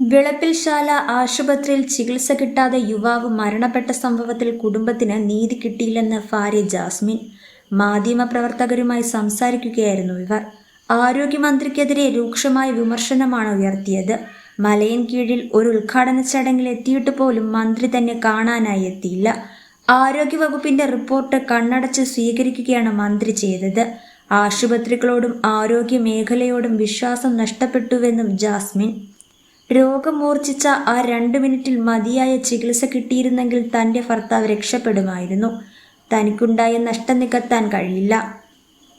വിളപ്പിൽശാല ആശുപത്രിയിൽ ചികിത്സ കിട്ടാതെ യുവാവ് മരണപ്പെട്ട സംഭവത്തിൽ കുടുംബത്തിന് നീതി കിട്ടിയില്ലെന്ന് ഭാര്യ ജാസ്മിൻ. മാധ്യമപ്രവർത്തകരുമായി സംസാരിക്കുകയായിരുന്നു ഇവർ. ആരോഗ്യമന്ത്രിക്കെതിരെ രൂക്ഷമായ വിമർശനമാണ് ഉയർത്തിയത്. മലയൻ കീഴിൽ ഒരു ഉദ്ഘാടന ചടങ്ങിൽ എത്തിയിട്ട് പോലും മന്ത്രി തന്നെ കാണാനായി എത്തിയില്ല. ആരോഗ്യവകുപ്പിന്റെ റിപ്പോർട്ട് കണ്ണടച്ച് സ്വീകരിക്കുകയാണ് മന്ത്രി ചെയ്തത്. ആശുപത്രികളോടും ആരോഗ്യ മേഖലയോടും വിശ്വാസം നഷ്ടപ്പെട്ടുവെന്നും ജാസ്മിൻ. രോഗം മൂർച്ഛിച്ച ആ രണ്ട് മിനിറ്റിൽ മതിയായ ചികിത്സ കിട്ടിയിരുന്നെങ്കിൽ തന്റെ ഭർത്താവ് രക്ഷപ്പെടുമായിരുന്നു. തനിക്കുണ്ടായ നഷ്ടം നികത്താൻ കഴിയില്ല.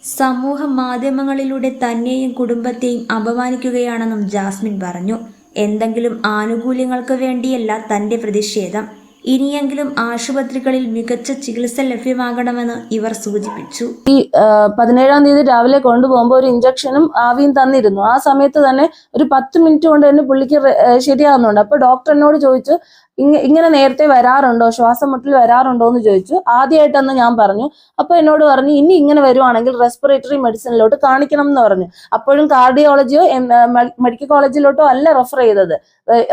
സമൂഹ മാധ്യമങ്ങളിലൂടെ തന്നെയും കുടുംബത്തെയും അപമാനിക്കുകയാണെന്നും ജാസ്മിൻ പറഞ്ഞു. എന്തെങ്കിലും ആനുകൂല്യങ്ങൾക്ക് വേണ്ടിയല്ല തന്റെ പ്രതിഷേധം. ഇനിയെങ്കിലും ആശുപത്രികളിൽ മികച്ച ചികിത്സ ലഭ്യമാകണമെന്ന് ഇവർ സൂചിപ്പിച്ചു. ഈ പതിനേഴാം തീയതി രാവിലെ കൊണ്ടുപോകുമ്പോൾ ഒരു ഇഞ്ചക്ഷനും ആവിയും തന്നിരുന്നു. ആ സമയത്ത് തന്നെ ഒരു പത്ത് മിനിറ്റ് കൊണ്ട് തന്നെ പുള്ളിക്ക് ശരിയാകുന്നുണ്ട് ഏ, ശരിയാവുന്നുണ്ട്. അപ്പൊ ഡോക്ടർ എന്നോട് ചോദിച്ചു "ഇങ്ങ- ഇങ്ങനെ നേരത്തെ വരാറുണ്ടോ? ശ്വാസം മുട്ടൽ വരാറുണ്ടോ എന്ന് ചോദിച്ചു. ആദ്യമായിട്ടെന്ന് ഞാൻ പറഞ്ഞു. അപ്പൊ എന്നോട് പറഞ്ഞു ഇനി ഇങ്ങനെ വരുവാണെങ്കിൽ റെസ്പിറേറ്ററി മെഡിസിനിലോട്ട് കാണിക്കണം എന്ന് പറഞ്ഞു. അപ്പോഴും കാർഡിയോളജിയോ മെഡിക്കൽ കോളേജിലോട്ടോ അല്ല റെഫർ ചെയ്തത്.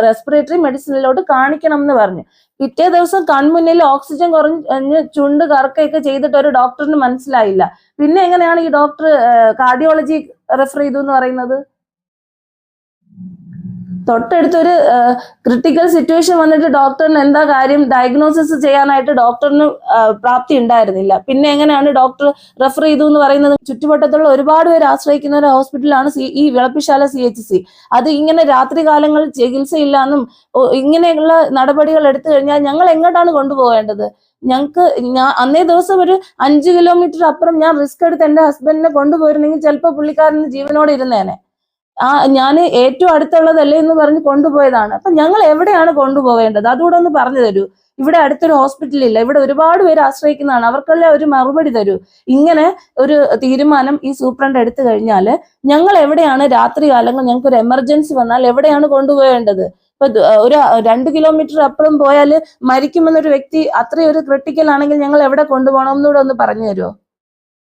റെസ്പിറേറ്ററി മെഡിസിനിലോട്ട് കാണിക്കണം എന്ന് പറഞ്ഞു. പിറ്റേ ദിവസം കൺമുന്നിൽ ഓക്സിജൻ കുറഞ്ഞ് ചുണ്ട് കറക്കയൊക്കെ ചെയ്തിട്ട് ഒരു ഡോക്ടറിന് മനസ്സിലായില്ല. പിന്നെ എങ്ങനെയാണ് ഈ ഡോക്ടർ കാർഡിയോളജി റെഫർ ചെയ്തു എന്ന് പറയുന്നത്? തൊട്ടടുത്തൊരു ക്രിട്ടിക്കൽ സിറ്റുവേഷൻ വന്നിട്ട് ഡോക്ടറിന് എന്താ കാര്യം? ഡയഗ്നോസിസ് ചെയ്യാനായിട്ട് ഡോക്ടറിന് പ്രാപ്തി ഉണ്ടായിരുന്നില്ല. പിന്നെ എങ്ങനെയാണ് ഡോക്ടർ റെഫർ ചെയ്തു എന്ന് പറയുന്നത്? ചുറ്റുവട്ടത്തുള്ള ഒരുപാട് പേര് ആശ്രയിക്കുന്ന ഒരു ഹോസ്പിറ്റലാണ് ഈ വിളപ്പിശാല സി എച്ച് സി അത് ഇങ്ങനെ രാത്രി കാലങ്ങളിൽ ചികിത്സയില്ലാന്നും ഇങ്ങനെയുള്ള നടപടികൾ എടുത്തു കഴിഞ്ഞാൽ ഞങ്ങൾ എങ്ങോട്ടാണ് കൊണ്ടുപോകേണ്ടത്? ഞങ്ങൾക്ക് ഞാൻ അന്നേ ദിവസം ഒരു അഞ്ച് കിലോമീറ്റർ അപ്പുറം ഞാൻ റിസ്ക് എടുത്ത് എന്റെ ഹസ്ബൻഡിനെ കൊണ്ടുപോയിരുന്നെങ്കിൽ ചിലപ്പോൾ പുള്ളിക്കാരൻ ജീവനോടെ ഇരുന്നേനെ. ആ ഞാൻ ഏറ്റവും അടുത്തുള്ളതല്ലേ എന്ന് പറഞ്ഞ് കൊണ്ടുപോയതാണ്. അപ്പൊ ഞങ്ങൾ എവിടെയാണ് കൊണ്ടുപോകേണ്ടത്? അതുകൂടെ ഒന്ന് പറഞ്ഞു തരൂ. ഇവിടെ അടുത്തൊരു ഹോസ്പിറ്റൽ ഇല്ല. ഇവിടെ ഒരുപാട് പേര് ആശ്രയിക്കുന്നതാണ്. അവർക്കെല്ലാം ഒരു മറുപടി തരൂ. ഇങ്ങനെ ഒരു തീരുമാനം ഈ സൂപ്രണ്ട് എടുത്തു കഴിഞ്ഞാൽ ഞങ്ങൾ എവിടെയാണ് രാത്രി കാലങ്ങൾ ഞങ്ങൾക്ക് ഒരു എമർജൻസി വന്നാൽ എവിടെയാണ് കൊണ്ടുപോകേണ്ടത്? ഇപ്പൊ ഒരു രണ്ട് കിലോമീറ്റർ അപ്പുറം പോയാൽ മരിക്കുമെന്നൊരു വ്യക്തി അത്രയൊരു ക്രിട്ടിക്കൽ ആണെങ്കിൽ ഞങ്ങൾ എവിടെ കൊണ്ടുപോകണം എന്നൂടെ ഒന്ന് പറഞ്ഞു തരുമോ